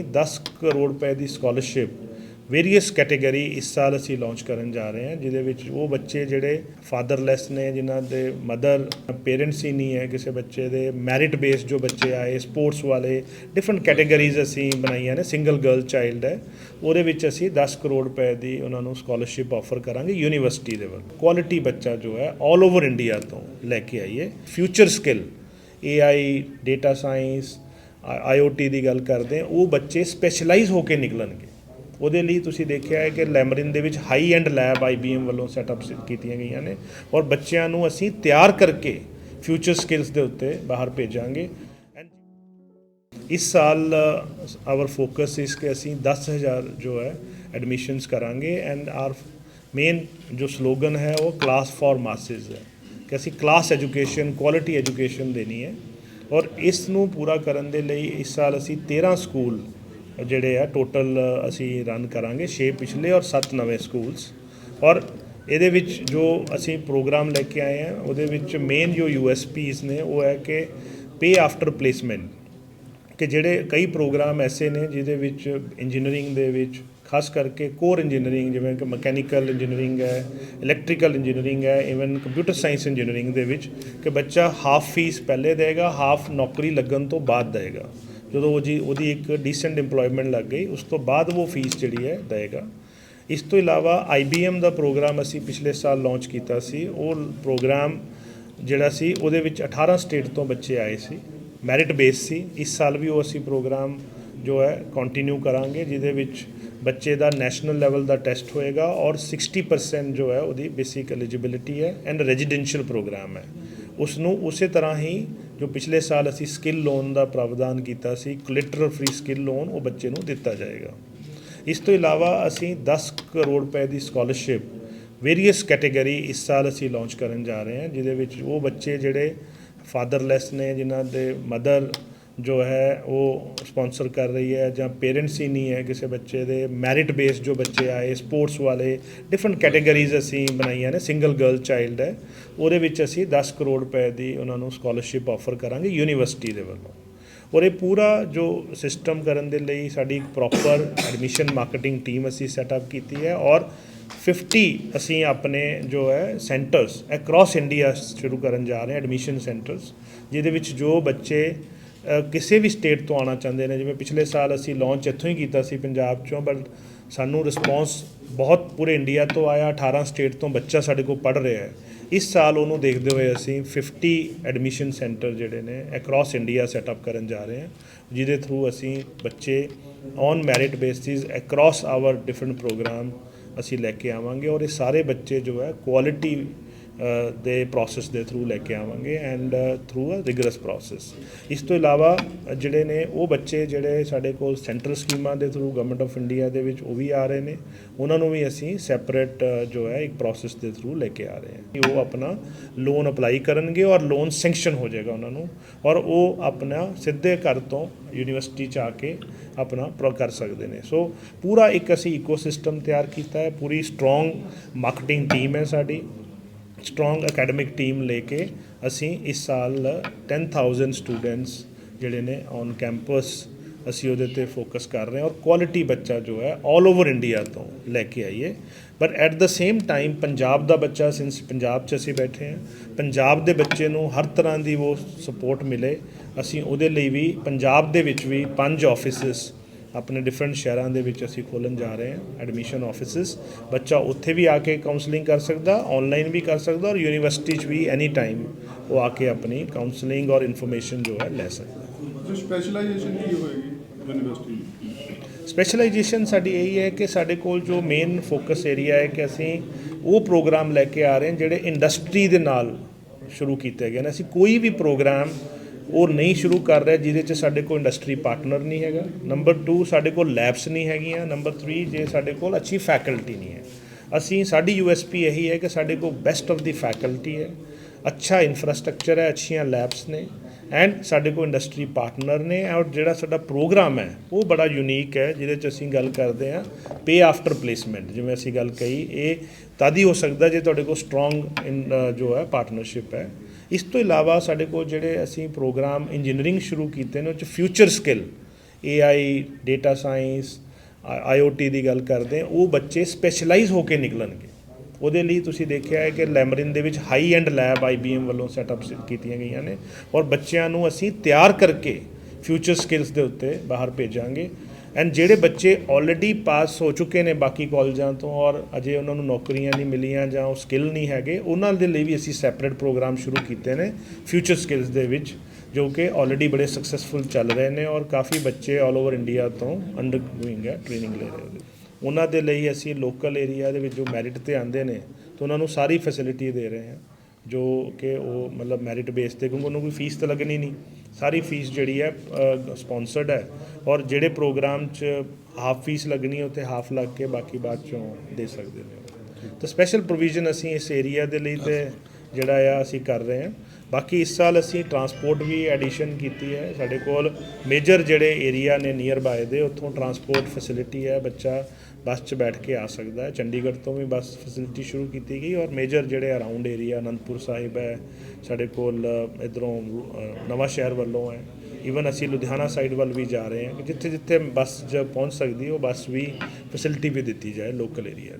ਅਸੀਂ 10 ਕਰੋੜ ਰੁਪਏ ਦੀ scholarship various category ਇਸ ਸਾਲ ਅਸੀਂ ਲਾਂਚ ਕਰਨ ਜਾ ਰਹੇ ਹਾਂ, ਜਿਹਦੇ ਵਿੱਚ ਉਹ ਬੱਚੇ ਜਿਹੜੇ ਫਾਦਰਲੈਸ ਨੇ, ਜਿਨ੍ਹਾਂ ਦੇ ਮਦਰ ਪੇਰੈਂਟਸ ਹੀ ਨਹੀਂ ਹੈ ਕਿਸੇ ਬੱਚੇ ਦੇ ਮੈਰਿਟ ਬੇਸ ਜੋ ਬੱਚੇ ਆਏ ਸਪੋਰਟਸ ਵਾਲੇ ਡਿਫਰੈਂਟ ਕੈਟਾਗਰੀਜ਼ ਅਸੀਂ ਬਣਾਈਆਂ ਨੇ ਸਿੰਗਲ ਗਰਲ ਚਾਈਲਡ ਹੈ। ਉਹਦੇ ਵਿੱਚ ਅਸੀਂ 10 ਕਰੋੜ ਰੁਪਏ ਦੀ ਉਹਨਾਂ ਨੂੰ ਸਕਾਲਰਸ਼ਿਪ ਆਫਰ ਕਰਾਂਗੇ ਯੂਨੀਵਰਸਿਟੀ ਦੇ ਵੱਲ। ਕੁਆਲਿਟੀ ਬੱਚਾ ਜੋ ਹੈ 올 ਓਵਰ ਇੰਡੀਆ ਤੋਂ ਲੈ ਕੇ ਆਈਏ। Future skill AI data science IoT ਦੀ ਗੱਲ ਕਰਦੇ ਹਾਂ, ਉਹ ਬੱਚੇ ਸਪੈਸ਼ਲਾਈਜ਼ ਹੋ ਕੇ ਨਿਕਲਣਗੇ। ਉਹਦੇ ਲਈ ਤੁਸੀਂ ਦੇਖਿਆ ਹੈ ਕਿ ਲੈਮਰਿਨ ਦੇ ਵਿੱਚ ਹਾਈ ਐਂਡ ਲੈਬ IBM ਵੱਲੋਂ ਸੈਟਅਪ ਕੀਤੀਆਂ ਗਈਆਂ ਨੇ ਔਰ ਬੱਚਿਆਂ ਨੂੰ ਅਸੀਂ ਤਿਆਰ ਕਰਕੇ ਫਿਊਚਰ ਸਕਿੱਲਸ ਦੇ ਉੱਤੇ ਬਾਹਰ ਭੇਜਾਂਗੇ। And ਇਸ ਸਾਲ ਆਵਰ ਫੋਕਸ ਇਸ ਕਿ ਅਸੀਂ 10000 ਜੋ ਹੈ ਐਡਮਿਸ਼ਨਸ ਕਰਾਂਗੇ ਐਂਡ ਆਰ ਮੇਨ ਜੋ ਸਲੋਗਨ ਹੈ ਉਹ ਕਲਾਸ ਫॉर ਮਾਸਸ ਹੈ। ਕਿ ਅਸੀਂ ਕਲਾਸ ਐਜੂਕੇਸ਼ਨ ਕੁਆਲਿਟੀ ਐਜੂਕੇਸ਼ਨ ਦੇਣੀ ਹੈ। ਔਰ ਇਸ ਨੂੰ ਪੂਰਾ ਕਰਨ ਦੇ ਲਈ ਇਸ ਸਾਲ ਅਸੀਂ 13 ਸਕੂਲ ਜਿਹੜੇ ਆ ਟੋਟਲ ਅਸੀਂ ਰਨ ਕਰਾਂਗੇ 6 ਪਿਛਲੇ ਔਰ 7 ਨਵੇਂ ਸਕੂਲਸ ਔਰ ਇਹਦੇ ਵਿੱਚ ਜੋ ਅਸੀਂ ਪ੍ਰੋਗਰਾਮ ਲੈ ਕੇ ਆਏ ਆ, ਉਹਦੇ ਵਿੱਚ ਮੇਨ ਜੋ ਯੂਐਸਪੀਸ ਨੇ, ਉਹ ਹੈ ਕਿ ਪੇ ਆਫਟਰ ਪਲੇਸਮੈਂਟ ਕਿ ਜਿਹੜੇ ਕਈ ਪ੍ਰੋਗਰਾਮ ਐਸੇ ਨੇ ਜਿਹਦੇ ਵਿੱਚ ਇੰਜੀਨੀਅਰਿੰਗ ਦੇ ਵਿੱਚ ਖਾਸ ਕਰਕੇ ਕੋਰ ਇੰਜੀਨੀਅਰਿੰਗ ਜਿਵੇਂ ਕਿ ਮਕੈਨੀਕਲ ਇੰਜੀਨੀਅਰਿੰਗ ਹੈ ਇਲੈਕਟ੍ਰੀਕਲ ਇੰਜੀਨੀਅਰਿੰਗ ਹੈ ਇਵਨ ਕੰਪਿਊਟਰ ਸਾਇੰਸ ਇੰਜੀਨੀਅਰਿੰਗ ਦੇ ਵਿੱਚ ਕਿ ਬੱਚਾ ਹਾਫ ਫੀਸ ਪਹਿਲੇ ਦੇਗਾ ਹਾਫ ਨੌਕਰੀ ਲੱਗਣ ਤੋਂ ਬਾਅਦ ਦੇਗਾ। ਜਦੋਂ ਉਹ ਜੀ ਉਹਦੀ ਇੱਕ ਡੀਸੈਂਟ EMPLOYMENT ਲੱਗ ਗਈ, ਉਸ ਤੋਂ ਬਾਅਦ ਉਹ ਫੀਸ ਜਿਹੜੀ ਹੈ ਦੇਗਾ। ਇਸ ਤੋਂ ਇਲਾਵਾ IBM ਦਾ ਪ੍ਰੋਗਰਾਮ ਅਸੀਂ ਪਿਛਲੇ ਸਾਲ ਲਾਂਚ ਕੀਤਾ ਸੀ। ਉਹ ਪ੍ਰੋਗਰਾਮ ਜਿਹੜਾ ਸੀ, ਉਹਦੇ ਵਿੱਚ 18 ਸਟੇਟ ਤੋਂ ਬੱਚੇ ਆਏ ਸੀ। ਮੈਰਿਟ ਬੇਸ ਸੀ। ਇਸ ਸਾਲ ਵੀ ਉਹ ਅਸੀਂ ਪ੍ਰੋਗਰਾਮ ਜੋ ਹੈ ਕੰਟੀਨਿਊ ਕਰਾਂਗੇ, ਜਿਹਦੇ ਵਿੱਚ ਬੱਚੇ ਦਾ ਨੈਸ਼ਨਲ ਲੈਵਲ ਦਾ ਟੈਸਟ ਹੋਏਗਾ ਔਰ 60% ਜੋ ਹੈ, ਉਹਦੀ ਬੇਸਿਕ ਐਲੀਜੀਬਿਲਿਟੀ ਹੈ ਐਂਡ ਰੈਜ਼ੀਡੈਂਸ਼ੀਅਲ ਪ੍ਰੋਗਰਾਮ ਹੈ। ਉਸ ਨੂੰ ਉਸੇ ਤਰ੍ਹਾਂ ਹੀ ਜੋ ਪਿਛਲੇ ਸਾਲ ਅਸੀਂ ਸਕਿੱਲ ਲੋਨ ਦਾ ਪ੍ਰਾਵਧਾਨ ਕੀਤਾ ਸੀ ਕੋਲੈਟਰਲ ਫ੍ਰੀ ਸਕਿੱਲ ਲੋਨ ਉਹ ਬੱਚੇ ਨੂੰ ਦਿੱਤਾ ਜਾਏਗਾ। ਇਸ ਤੋਂ ਇਲਾਵਾ ਅਸੀਂ 10 ਕਰੋੜ ਰੁਪਏ ਦੀ ਸਕਾਲਰਸ਼ਿਪ ਵੇਰੀਅਸ ਕੈਟਾਗਰੀ ਇਸ ਸਾਲ ਅਸੀਂ ਲਾਂਚ ਕਰਨ ਜਾ ਰਹੇ ਹਾਂ, ਜਿਹਦੇ ਵਿੱਚ ਉਹ ਬੱਚੇ ਜਿਹੜੇ ਫਾਦਰਲੈਸ ਨੇ, ਜਿਨ੍ਹਾਂ ਦੇ ਮਦਰ ਜੋ ਹੈ, ਉਹ ਸਪਾਂਸਰ ਕਰ ਰਹੀ ਹੈ ਜਾਂ ਪੇਰੈਂਟਸ ਹੀ ਨਹੀਂ ਹੈ ਕਿਸੇ ਬੱਚੇ ਦੇ ਮੈਰਿਟ ਬੇਸ ਜੋ ਬੱਚੇ ਆਏ ਸਪੋਰਟਸ ਵਾਲੇ ਡਿਫਰੈਂਟ ਕੈਟਾਗਰੀਜ਼ ਅਸੀਂ ਬਣਾਈਆਂ ਨੇ ਸਿੰਗਲ ਗਰਲ ਚਾਈਲਡ ਹੈ। ਉਹਦੇ ਵਿੱਚ ਅਸੀਂ 10 ਕਰੋੜ ਰੁਪਏ ਦੀ ਉਹਨਾਂ ਨੂੰ ਸਕਾਲਰਸ਼ਿਪ ਆਫਰ ਕਰਾਂਗੇ ਯੂਨੀਵਰਸਿਟੀ ਦੇ ਵੱਲੋਂ। ਔਰ ਇਹ ਪੂਰਾ ਜੋ ਸਿਸਟਮ ਕਰਨ ਦੇ ਲਈ ਸਾਡੀ ਇੱਕ ਪ੍ਰੋਪਰ ਐਡਮਿਸ਼ਨ ਮਾਰਕੀਟਿੰਗ ਟੀਮ ਅਸੀਂ ਸੈਟਅਪ ਕੀਤੀ ਹੈ ਔਰ 50 ਅਸੀਂ ਆਪਣੇ ਜੋ ਹੈ ਸੈਂਟਰਸ ਅਕ੍ਰੋਸ ਇੰਡੀਆ ਸ਼ੁਰੂ ਕਰਨ ਜਾ ਰਹੇ ਹਾਂ ਐਡਮਿਸ਼ਨ ਸੈਂਟਰਸ ਜਿਹਦੇ ਵਿੱਚ ਜੋ ਬੱਚੇ ਕਿਸੇ ਵੀ ਸਟੇਟ ਤੋਂ ਆਉਣਾ ਚਾਹੁੰਦੇ ਨੇ, ਜਿਵੇਂ ਪਿਛਲੇ ਸਾਲ ਅਸੀਂ ਲਾਂਚ ਇੱਥੋਂ ਹੀ ਕੀਤਾ ਸੀ ਪੰਜਾਬ ਚੋਂ ਬਟ ਸਾਨੂੰ ਰਿਸਪੌਂਸ ਬਹੁਤ ਪੂਰੇ ਇੰਡੀਆ ਤੋਂ ਆਇਆ 18 ਸਟੇਟ ਤੋਂ ਬੱਚਾ ਸਾਡੇ ਕੋਲ ਪੜ ਰਿਹਾ ਹੈ। ਇਸ ਸਾਲ ਉਹਨੂੰ ਦੇਖਦੇ ਹੋਏ ਅਸੀਂ 50 ਐਡਮਿਸ਼ਨ ਸੈਂਟਰ ਜਿਹੜੇ ਨੇ ਅਕ੍ਰੋਸ ਇੰਡੀਆ ਸੈਟਅਪ ਕਰਨ ਜਾ ਰਹੇ ਹਾਂ, ਜਿਹਦੇ ਥਰੂ ਅਸੀਂ ਬੱਚੇ on merit basis across our different program ਅਸੀਂ ਲੈ ਕੇ ਆਵਾਂਗੇ ਔਰ ਇਹ ਸਾਰੇ ਬੱਚੇ ਜੋ ਹੈ ਕੁਆਲਿਟੀ ਦੇ ਪ੍ਰੋਸੈਸ ਦੇ ਥਰੂ ਲੈ ਕੇ ਆਵਾਂਗੇ and through a rigorous process ਇਸ ਤੋਂ ਇਲਾਵਾ ਜਿਹੜੇ ਨੇ, ਉਹ ਬੱਚੇ ਜਿਹੜੇ ਸਾਡੇ ਕੋਲ ਸੈਂਟਰਲ ਸਕੀਮਾਂ ਦੇ ਥਰੂ ਗਵਰਨਮੈਂਟ ਆਫ ਇੰਡੀਆ ਦੇ ਵਿੱਚ ਉਹ ਵੀ ਆ ਰਹੇ ਨੇ। ਉਹਨਾਂ ਨੂੰ ਵੀ ਅਸੀਂ ਸੈਪਰੇਟ ਜੋ ਹੈ, ਇੱਕ ਪ੍ਰੋਸੈਸ ਦੇ ਥਰੂ ਲੈ ਕੇ ਆ ਰਹੇ ਹਾਂ ਕਿ ਉਹ ਆਪਣਾ ਲੋਨ ਅਪਲਾਈ ਕਰਨਗੇ ਔਰ ਲੋਨ ਸੈਂਕਸ਼ਨ ਹੋ ਜਾਏਗਾ ਉਹਨਾਂ ਨੂੰ ਔਰ ਉਹ ਆਪਣਾ ਸਿੱਧੇ ਘਰ ਤੋਂ ਯੂਨੀਵਰਸਿਟੀ ਚ ਆ ਕੇ ਆਪਣਾ ਪ੍ਰੋ ਕਰ ਸਕਦੇ ਨੇ। ਸੋ ਪੂਰਾ ਇੱਕ ਅਸੀਂ ਇਕੋਸਿਸਟਮ ਤਿਆਰ ਕੀਤਾ ਹੈ, ਪੂਰੀ ਸਟਰੋਂਗ ਮਾਰਕੀਟਿੰਗ ਟੀਮ ਹੈ ਸਾਡੀ। ਸਟਰੋਂਗ ਅਕੈਡਮਿਕ ਟੀਮ ਲੈ ਕੇ ਅਸੀਂ ਇਸ ਸਾਲ 10000 ਸਟੂਡੈਂਟਸ ਜਿਹੜੇ ਨੇ ਔਨ ਕੈਂਪਸ ਅਸੀਂ ਉਹਦੇ ਤੇ ਫੋਕਸ ਕਰ ਰਹੇ ਹਾਂ ਔਰ ਕੁਆਲਿਟੀ ਬੱਚਾ ਜੋ ਹੈ 올 ਓਵਰ ਇੰਡੀਆ ਤੋਂ ਲੈ ਕੇ ਆਈਏ but at the same time Punjab ਦਾ ਬੱਚਾ ਸਿੰਸ ਪੰਜਾਬ 'ਚ ਅਸੀਂ ਬੈਠੇ ਹਾਂ ਪੰਜਾਬ ਦੇ ਬੱਚੇ ਨੂੰ ਹਰ ਤਰ੍ਹਾਂ ਦੀ ਉਹ ਸਪੋਰਟ ਮਿਲੇ। ਅਸੀਂ ਉਹਦੇ ਲਈ ਵੀ ਪੰਜਾਬ ਦੇ ਵਿੱਚ ਵੀ ਪੰਜ ਆਫਿਸਿਸ ਆਪਣੇ ਡਿਫਰੈਂਟ ਸ਼ਹਿਰਾਂ ਦੇ ਵਿੱਚ ਅਸੀਂ ਖੋਲ੍ਹਣ ਜਾ ਰਹੇ ਹਾਂ ਐਡਮਿਸ਼ਨ ਆਫਿਸਿਸ ਬੱਚਾ ਉੱਥੇ ਵੀ ਆ ਕੇ ਕਾਉਂਸਲਿੰਗ ਕਰ ਸਕਦਾ ਆਨਲਾਈਨ ਵੀ ਕਰ ਸਕਦਾ ਔਰ ਯੂਨੀਵਰਸਿਟੀ 'ਚ ਵੀ ਐਨੀ ਟਾਈਮ ਉਹ ਆ ਕੇ ਆਪਣੀ ਕਾਉਂਸਲਿੰਗ ਔਰ ਇਨਫੋਰਮੇਸ਼ਨ ਜੋ ਹੈ ਲੈ ਸਕਦਾ। ਜੋ ਸਪੈਸ਼ਲਾਈਜੇਸ਼ਨ ਕੀ ਹੋਏਗੀ ਯੂਨੀਵਰਸਿਟੀ ਸਪੈਸ਼ਲਾਈਜੇਸ਼ਨ ਸਾਡੀ ਇਹੀ ਹੈ ਕਿ ਸਾਡੇ ਕੋਲ ਜੋ ਮੇਨ ਫੋਕਸ ਏਰੀਆ ਹੈ ਕਿ ਅਸੀਂ ਉਹ ਪ੍ਰੋਗਰਾਮ ਲੈ ਕੇ ਆ ਰਹੇ ਹਾਂ ਜਿਹੜੇ ਇੰਡਸਟਰੀ ਦੇ ਨਾਲ ਸ਼ੁਰੂ ਕੀਤੇ ਗਏ ਨੇ। ਅਸੀਂ ਕੋਈ ਵੀ ਪ੍ਰੋਗਰਾਮ ਉਹ ਨਹੀਂ ਸ਼ੁਰੂ ਕਰ ਰਿਹਾ ਜਿਹਦੇ 'ਚ ਸਾਡੇ ਕੋਲ ਇੰਡਸਟਰੀ ਪਾਰਟਨਰ ਨਹੀਂ ਹੈਗਾ। ਨੰਬਰ 2 ਸਾਡੇ ਕੋਲ ਲੈਬਸ ਨਹੀਂ ਹੈਗੀਆਂ। ਨੰਬਰ 3 ਜੇ ਸਾਡੇ ਕੋਲ ਅੱਛੀ ਫੈਕਲਟੀ ਨਹੀਂ ਹੈ। ਅਸੀਂ, ਸਾਡੀ ਯੂਐਸਪੀ ਇਹੀ ਹੈ ਕਿ ਸਾਡੇ ਕੋਲ ਬੈਸਟ ਆਫ ਦੀ ਫੈਕਲਟੀ ਹੈ। ਅੱਛਾ ਇਨਫਰਾਸਟ੍ਰਕਚਰ ਹੈ, ਅੱਛੀਆਂ ਲੈਬਸ ਨੇ। ਐਂਡ ਸਾਡੇ ਕੋਲ ਇੰਡਸਟਰੀ ਪਾਰਟਨਰ ਨੇ ਔਰ ਜਿਹੜਾ ਸਾਡਾ ਪ੍ਰੋਗਰਾਮ ਹੈ, ਉਹ ਬੜਾ ਯੂਨੀਕ ਹੈ, ਜਿਹਦੇ 'ਚ ਅਸੀਂ ਗੱਲ ਕਰਦੇ ਹਾਂ ਪੇ ਆਫਟਰ ਪਲੇਸਮੈਂਟ ਜਿਵੇਂ ਅਸੀਂ ਗੱਲ ਕਹੀ, ਇਹ ਤਦ ਹੀ ਹੋ ਸਕਦਾ ਜੇ ਤੁਹਾਡੇ ਕੋਲ ਸਟਰੋਂਗ ਜੋ ਹੈ ਪਾਰਟਨਰਸ਼ਿਪ ਹੈ। ਇਸ ਤੋਂ ਇਲਾਵਾ ਸਾਡੇ ਕੋਲ ਜਿਹੜੇ ਅਸੀਂ ਪ੍ਰੋਗਰਾਮ ਇੰਜੀਨੀਅਰਿੰਗ ਸ਼ੁਰੂ ਕੀਤੇ ਨੇ, ਉਹ 'ਚ future skill AI data science IoT ਦੀ ਗੱਲ ਕਰਦੇ ਉਹ ਬੱਚੇ ਸਪੈਸ਼ਲਾਈਜ਼ ਹੋ ਕੇ ਨਿਕਲਣਗੇ। ਉਹਦੇ ਲਈ ਤੁਸੀਂ ਦੇਖਿਆ ਹੈ ਕਿ ਲੈਮਰਿਨ ਦੇ ਵਿੱਚ ਹਾਈ ਐਂਡ ਲੈਬ IBM ਵੱਲੋਂ ਸੈਟਅਪ ਕੀਤੀਆਂ ਗਈਆਂ ਨੇ ਔਰ ਬੱਚਿਆਂ ਨੂੰ ਅਸੀਂ ਤਿਆਰ ਕਰਕੇ ਫਿਊਚਰ ਸਕਿੱਲਸ ਦੇ ਉੱਤੇ ਬਾਹਰ ਭੇਜਾਂਗੇ। ਐਂਡ ਜਿਹੜੇ ਬੱਚੇ ਆਲਰੇਡੀ ਪਾਸ ਹੋ ਚੁੱਕੇ ਨੇ ਬਾਕੀ ਕਾਲਜਾਂ ਤੋਂ ਔਰ ਅਜੇ ਉਹਨਾਂ ਨੂੰ ਨੌਕਰੀਆਂ ਨਹੀਂ ਮਿਲੀਆਂ ਜਾਂ ਉਹ ਸਕਿੱਲ ਨਹੀਂ ਹੈਗੇ, ਉਹਨਾਂ ਦੇ ਲਈ ਵੀ ਅਸੀਂ ਸੈਪਰੇਟ ਪ੍ਰੋਗਰਾਮ ਸ਼ੁਰੂ ਕੀਤੇ ਨੇ ਫਿਊਚਰ ਸਕਿੱਲਸ ਦੇ ਵਿੱਚ, ਜੋ ਕਿ ਆਲਰੇਡੀ ਬੜੇ ਸਕਸੈਸਫੁਲ ਚੱਲ ਰਹੇ ਨੇ ਔਰ ਕਾਫੀ ਬੱਚੇ ਆਲ ਓਵਰ ਇੰਡੀਆ ਤੋਂ ਅੰਡਰ ਡੂਇੰਗ ਹੈ ਟ੍ਰੇਨਿੰਗ ਲੈ ਰਹੇ ਨੇ। ਉਹਨਾਂ ਦੇ ਲਈ ਅਸੀਂ ਲੋਕਲ ਏਰੀਆ ਦੇ ਵਿੱਚ ਜੋ ਮੈਰਿਟ ਤੇ ਆਉਂਦੇ ਨੇ, ਤਾਂ ਉਹਨਾਂ ਨੂੰ ਸਾਰੀ ਫੈਸਿਲਿਟੀ ਦੇ ਰਹੇ ਹਾਂ, ਜੋ ਕਿ ਉਹ ਮਤਲਬ ਮੈਰਿਟ ਬੇਸ ਤੇ, ਕਿਉਂਕਿ ਉਹਨੂੰ ਕੋਈ ਫੀਸ ਤਾਂ ਲੱਗਣੀ ਨਹੀਂ। ਸਾਰੀ ਫੀਸ ਜਿਹੜੀ ਹੈ ਸਪਾਂਸਰਡ ਹੈ ਔਰ ਜਿਹੜੇ ਪ੍ਰੋਗਰਾਮ 'ਚ ਹਾਫ ਫੀਸ ਲੱਗਣੀ ਹੈ, ਉੱਥੇ ਹਾਫ ਲੱਗ ਕੇ ਬਾਕੀ ਬਾਅਦ ਚੋਂ ਦੇ ਸਕਦੇ ਨੇ। ਤਾਂ ਸਪੈਸ਼ਲ ਪ੍ਰੋਵੀਜ਼ਨ ਅਸੀਂ ਇਸ ਏਰੀਆ ਦੇ ਲਈ ਤੇ ਜਿਹੜਾ ਆ ਅਸੀਂ ਕਰ ਰਹੇ ਹਾਂ। ਬਾਕੀ ਇਸ ਸਾਲ ਅਸੀਂ ਟਰਾਂਸਪੋਰਟ ਵੀ ਐਡੀਸ਼ਨ ਕੀਤੀ ਹੈ। ਸਾਡੇ ਕੋਲ ਮੇਜਰ ਜਿਹੜੇ ਏਰੀਆ ਨੇ ਨੀਅਰ ਬਾਏ ਦੇ, ਉੱਥੋਂ ਟਰਾਂਸਪੋਰਟ ਫੈਸਿਲਿਟੀ ਹੈ। ਬੱਚਾ ਬੱਸ 'ਚ ਬੈਠ ਕੇ ਆ ਸਕਦਾ ਹੈ। ਚੰਡੀਗੜ੍ਹ ਤੋਂ ਵੀ ਬੱਸ ਫੈਸਿਲਿਟੀ ਸ਼ੁਰੂ ਕੀਤੀ ਗਈ ਔਰ ਮੇਜਰ ਜਿਹੜੇ ਅਰਾਊਂਡ ਏਰੀਆ ਅਨੰਦਪੁਰ ਸਾਹਿਬ ਹੈ, ਸਾਡੇ ਕੋਲ ਇਧਰੋਂ ਨਵਾਂ ਸ਼ਹਿਰ ਵੱਲੋਂ ਹੈ। ਈਵਨ ਅਸੀਂ ਲੁਧਿਆਣਾ ਸਾਈਡ ਵੱਲ ਵੀ ਜਾ ਰਹੇ ਹਾਂ ਕਿ ਜਿੱਥੇ ਜਿੱਥੇ ਬੱਸ ਜ ਪਹੁੰਚ ਸਕਦੀ ਉਹ ਬੱਸ ਵੀ ਫੈਸਿਲਿਟੀ ਵੀ ਦਿੱਤੀ ਜਾਏ ਲੋਕਲ ਏਰੀਆ ਦੇ।